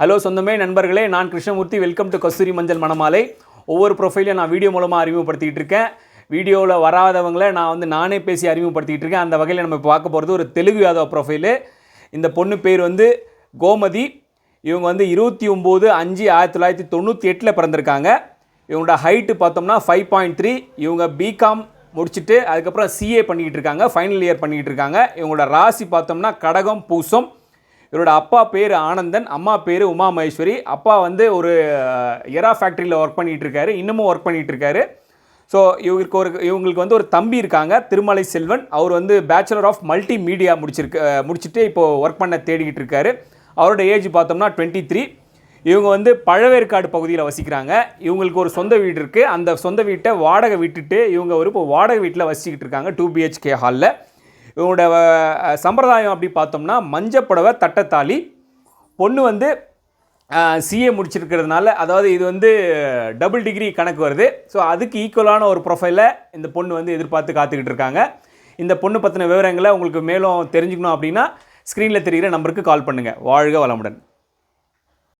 Hello சொந்தமே நண்பர்களே நான் கிருஷ்ணமூர்த்தி. வெல்கம் டு கஸ்தூரி மஞ்சள் மணமாலை ஒவ்வொரு ப்ரொஃபைலையும் நான் வீடியோ மூலமாக அறிமுகப்படுத்திக்கிட்டு இருக்கேன். வீடியோவில் வராதவங்களை நான் வந்து நானே பேசி அறிமுகப்படுத்திக்கிட்டு இருக்கேன். அந்த வகையில் நம்ம இப்போ பார்க்க போகிறது ஒரு தெலுங்கு யாதவ ப்ரொஃபைலு இந்த பொண்ணு பேர் வந்து கோமதி. இவங்க வந்து இருபத்தி ஒம்பது அஞ்சு ஆயிரத்தி தொள்ளாயிரத்தி தொண்ணூற்றி எட்டில் பிறந்திருக்காங்க. இவங்களோட ஹைட்டு பார்த்தோம்னா ஃபைவ் பாயிண்ட் த்ரீ இவங்க பிகாம் முடிச்சுட்டு அதுக்கப்புறம் சிஏ பண்ணிக்கிட்டு இருக்காங்க. ஃபைனல் இயர் பண்ணிக்கிட்டு இருக்காங்க. இவங்களோட ராசி பார்த்தோம்னா கடகம் பூசம். இவரோட அப்பா பேர் ஆனந்தன் அம்மா பேர் உமா மகேஸ்வரி அப்பா வந்து ஒரு எரா ஃபேக்ட்ரியில் ஒர்க் பண்ணிகிட்டு இருக்காரு இன்னமும் ஒர்க் பண்ணிகிட்டு இருக்காரு ஸோ இவருக்கு ஒரு இவங்களுக்கு வந்து ஒரு தம்பி இருக்காங்க திருமலை செல்வன். அவர் வந்து பேச்சுலர் ஆஃப் மல்டி மீடியா முடிச்சிருக்கு முடிச்சுட்டு இப்போது ஒர்க் பண்ண தேடிக்கிட்டு இருக்காரு அவரோட ஏஜ் பார்த்தோம்னா டுவெண்ட்டி த்ரீ இவங்க வந்து பழவேற்காடு பகுதியில் வசிக்கிறாங்க. இவங்களுக்கு ஒரு சொந்த வீடு இருக்குது அந்த சொந்த வீட்டை வாடகை விட்டுட்டு இவங்க ஒரு இப்போ வாடகை வீட்டில் வசிக்கிட்டு இருக்காங்க டூ பிஹெச்கே ஹாலில் இவங்களோட சம்பிரதாயம் அப்படி பார்த்தோம்னா மஞ்சப்புடவை தட்டத்தாலி பொண்ணு வந்து சிஏ முடிச்சிருக்கிறதுனால அதாவது இது வந்து டபுள் டிகிரி கணக்கு வருது. ஸோ அதுக்கு ஈக்குவலான ஒரு ப்ரொஃபைலை இந்த பொண்ணு வந்து எதிர்பார்த்து காத்துக்கிட்டு இருக்காங்க. இந்த பொண்ணு பற்றின விவரங்களை உங்களுக்கு மேலும் தெரிஞ்சுக்கணும் அப்படின்னா ஸ்க்ரீனில் தெரிகிற நம்பருக்கு கால் பண்ணுங்கள் வாழ்க வளமுடன்.